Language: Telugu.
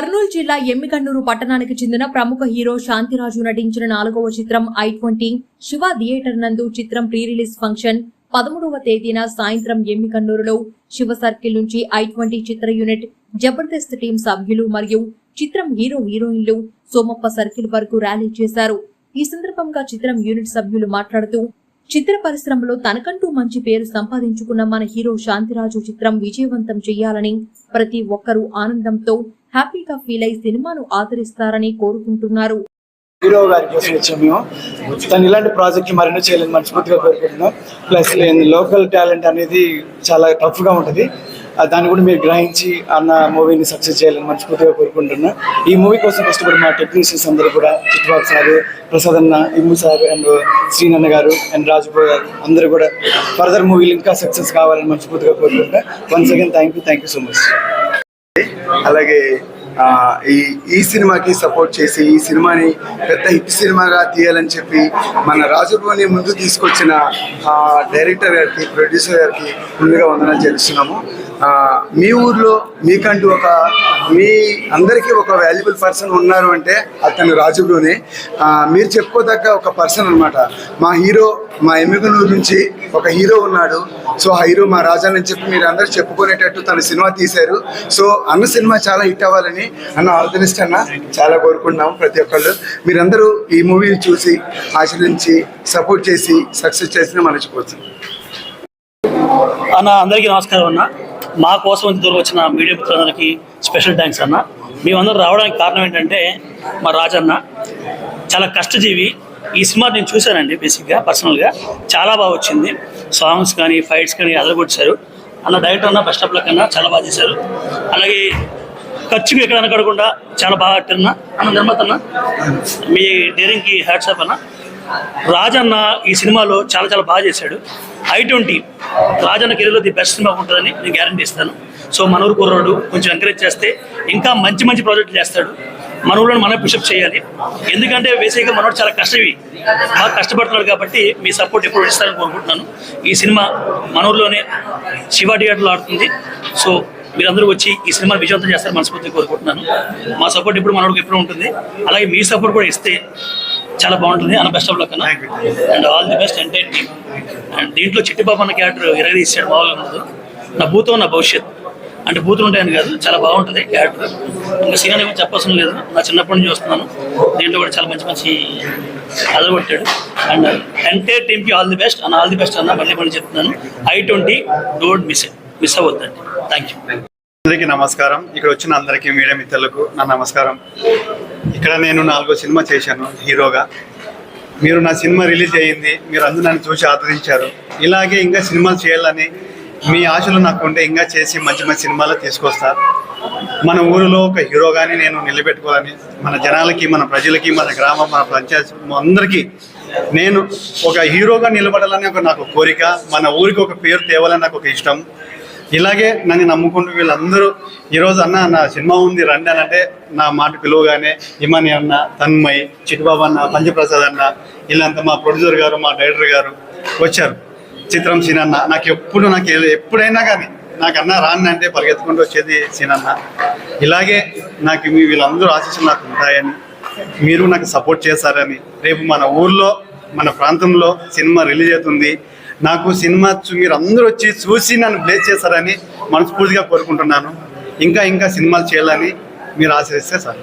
కర్నూలు జిల్లా ఎమ్మికన్నూరు పట్టణానికి చెందిన ప్రముఖ హీరో శాంతిరాజు నటించిన నాలుగవ చిత్రం ఐ ట్వంటీ శివ థియేటర్ నందు చిత్రం ప్రీ రిలీజ్ ఫంక్షన్ పదమూడవ తేదీన సాయంత్రం ఎమ్మికన్నూరులో శివ సర్కిల్ నుంచి ఐ ట్వంటీ చిత్ర యూనిట్ జబర్దస్త్ టీం సభ్యులు మరియు చిత్రం హీరో హీరోయిన్లు సోమప్ప సర్కిల్ వరకు ర్యాలీ చేశారు. ఈ సందర్భంగా చిత్రం యూనిట్ సభ్యులు మాట్లాడుతూ చిత్ర పరిశ్రమలో తనకంటూ మంచి పేరు సంపాదించుకున్న మన హీరో శాంతిరాజు చిత్రం విజయవంతం చేయాలని ప్రతి ఒక్కరూ ఆనందంతో హ్యాపీగా ఫీల్ అయి సినిమాను ఆదరిస్తారని కోరుకుంటున్నారు. హీరో గారి కోసం వచ్చాము మేము. తను ఇలాంటి ప్రాజెక్ట్ మరెన్నో చేయాలని మనస్ఫూర్తిగా కోరుకుంటున్నాం. ప్లస్ లోకల్ టాలెంట్ అనేది చాలా టఫ్గా ఉంటుంది. దాన్ని కూడా మీరు గ్రహించి అన్న మూవీని సక్సెస్ చేయాలని మనస్ఫూర్తిగా కోరుకుంటున్నా. ఈ మూవీ కోసం కష్టపడి మా టెక్నీషియన్స్ అందరూ కూడా చిట్టుబాబు సార్ ప్రసాద్ అన్న ఇమ్ము సార్ అండ్ శ్రీనన్న గారు అండ్ రాజుబాబు గారు అందరూ కూడా ఫర్దర్ మూవీలు ఇంకా సక్సెస్ కావాలని మనస్ఫూర్తిగా కోరుకుంటా once again thank you thank you so much అలాగే ఈ ఈ సినిమాకి సపోర్ట్ చేసి ఈ సినిమాని పెద్ద హిట్ సినిమాగా తీయాలని చెప్పి మన రాజభవని ముందు తీసుకొచ్చిన డైరెక్టర్ గారికి ప్రొడ్యూసర్ గారికి ముందుగా వందనాలు చెల్లిస్తున్నాము. మీ ఊర్లో మీకంటూ ఒక మీ అందరికీ ఒక వాల్యుబుల్ పర్సన్ ఉన్నారు అంటే అతను రాజులోనే. మీరు చెప్పుకోదగ్గ ఒక పర్సన్ అనమాట మా హీరో మా ఎమ్మిగనూరు నుంచి ఒక హీరో ఉన్నాడు. సో ఆ హీరో మా రాజా అని చెప్పి మీరు అందరూ చెప్పుకునేటట్టు తన సినిమా తీశారు. సో అన్న సినిమా చాలా హిట్ అవ్వాలని అన్న ఆల్ అన్న చాలా కోరుకుంటున్నాం ప్రతి ఒక్కళ్ళు. మీరందరూ ఈ మూవీని చూసి ఆచరించి సపోర్ట్ చేసి సక్సెస్ చేసిన మనసుకోవచ్చు అన్న అందరికీ నమస్కారం అన్న. మా కోసం ఇంత దూరం వచ్చిన మీడియా మిత్రులందరికీ స్పెషల్ థ్యాంక్స్ అన్న. మేమందరం రావడానికి కారణం ఏంటంటే మా రాజన్న చాలా కష్టజీవి. ఈ సినిమా నేను చూశానండి బేసిక్గా పర్సనల్గా. చాలా బాగా వచ్చింది. సాంగ్స్ కానీ ఫైట్స్ కానీ అదరగొచ్చారు అన్న డైరెక్టర్ అన్న బెస్ట్ ఆఫ్ లక్ అన్న చాలా బాగా చేశారు. అలాగే ఖర్చుకు ఎక్కడ అనకడకుండా చాలా బాగా ఆడుతున్నా అన్న నిర్మాత అన్న. మీ డేరింగ్కి హ్యాట్సాప్ అన్న. రాజన్న ఈ సినిమాలో చాలా చాలా బాగా చేశాడు. ఐ ట్వంటీ రాజన్న కెరీర్లో ది బెస్ట్ సినిమా ఉంటుందని నేను గ్యారంటీ ఇస్తాను. సో మనూరు కుర్రాడు కొంచెం ఎంకరేజ్ చేస్తే ఇంకా మంచి మంచి ప్రాజెక్టులు చేస్తాడు. మన మనం పుషప్ చేయాలి. ఎందుకంటే బేసిక్గా మనోడు చాలా కష్టవి బాగా కష్టపడుతున్నాడు కాబట్టి మీ సపోర్ట్ ఎప్పుడు ఇస్తారని కోరుకుంటున్నాను. ఈ సినిమా మన శివ థియేటర్లో ఆడుతుంది. సో మీరందరూ వచ్చి ఈ సినిమా విజయవంతం చేస్తారని మనస్ఫూర్తిగా కోరుకుంటున్నాను. మా సపోర్ట్ ఇప్పుడు మనోడికి ఎప్పుడు ఉంటుంది. అలాగే మీ సపోర్ట్ కూడా ఇస్తే చాలా బాగుంటుంది. అన్న బెస్ట్ ఆఫ్ లక్ అన్న. And all the best entire team and దీంట్లో చిట్టిబాబు అన్న క్యారెక్టర్ ఎరగదీసాడు మామూలుగా ఉండదు నా భూతం నా భవిష్యత్. అంటే బూతులు ఉంటాయని కాదు చాలా బాగుంటుంది క్యారెక్టర్ ఇంకా సీనియర్ గురించి చెప్పవసరం లేదు. నా చిన్నప్పటి నుంచి చూస్తున్నాను. దీంట్లో కూడా చాలా మంచి మంచి అదగొట్టాడు అండ్ ఎంటైర్ టీమ్కి ఆల్ ది బెస్ట్ అన్న ఆల్ ది బెస్ట్ అన్న మళ్ళీ మళ్ళీ చెప్తున్నాను. I twenty don't miss miss అవ్వద్దండి. Thank you అందరికీ నమస్కారం. ఇక్కడ వచ్చిన అందరికీ మీడియా మిత్రులకు నా నమస్కారం. ఇక్కడ నేను నాలుగో సినిమా చేశాను హీరోగా. మీరు నా సినిమా రిలీజ్ అయ్యింది మీరు అందరూ నన్ను చూసి ఆదరించారు. ఇలాగే ఇంకా సినిమాలు చేయాలని మీ ఆశలు నాకు ఉంటే ఇంకా చేసి మంచి మంచి సినిమాలు తీసుకొస్తా. మన ఊరిలో ఒక హీరోగాని నేను నిలబెట్టుకోవాలని మన జనాలకి మన ప్రజలకి మన గ్రామం మన పంచాయతీ అందరికీ నేను ఒక హీరోగా నిలబడాలని ఒక నాకు కోరిక మన ఊరికి ఒక పేరు తేవాలని నాకు ఒక ఇష్టం. ఇలాగే నన్ను నమ్ముకుంటూ వీళ్ళందరూ ఈరోజు అన్న నా సినిమా ఉంది రండి అని అంటే నా మాట పిలువగానే ఇమాని అన్న తన్మయ్ చిట్టుబాబు అన్న పంచప్రసాద్ అన్న వీళ్ళంతా మా ప్రొడ్యూసర్ గారు మా డైరెక్టర్ గారు వచ్చారు. చిత్రం సీనన్న నాకు ఎప్పుడు నాకు ఎప్పుడైనా కానీ నాకు అన్న అంటే పరిగెత్తుకుంటూ వచ్చేది సీనన్న ఇలాగే నాకు మీ వీళ్ళందరూ ఆశీస్సులు నాకు ఉంటాయని మీరు నాకు సపోర్ట్ చేస్తారని రేపు మన ఊర్లో మన ప్రాంతంలో సినిమా రిలీజ్ అవుతుంది నాకు సినిమా చూ- మీరు అందరూ వచ్చి చూసి నన్ను బ్లేస్ చేశారని మనస్ఫూర్తిగా కోరుకుంటున్నాను. ఇంకా ఇంకా సినిమాలు చేయాలని మీరు ఆశిస్తే సార్